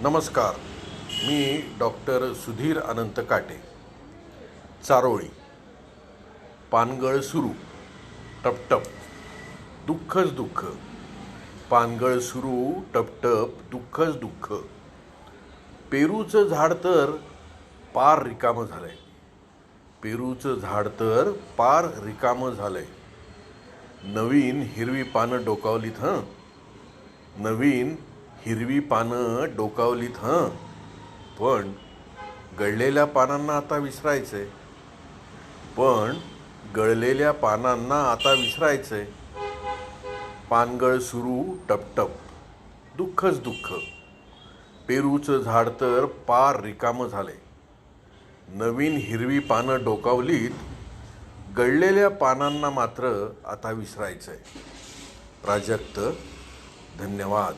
नमस्कार. मी डॉक्टर सुधीर अनंत काटे. चारोळी. पानगळ सुरू. टपटप. दुःखच दुःख. पानगळ सुरू टपटप दुःखच दुःख. पेरूचं झाड तर पार रिकामं झालं आहे पेरूचं झाड तर पार रिकामं झालं आहे नवीन हिरवी पानं डोकावलीत हं? नवीन हिरवी पानं डोकावलीत हं. पण गळलेल्या पानांना आता विसरायचंय. पण गळलेल्या पानांना आता विसरायचंय. पानगळ सुरू टपटप. दुःखच दुःख. पेरूचं झाड तर पार रिकामं झाले नवीन हिरवी पानं डोकावलीत गळलेल्या पानांना मात्र आता विसरायचंय. प्राजक्त धन्यवाद.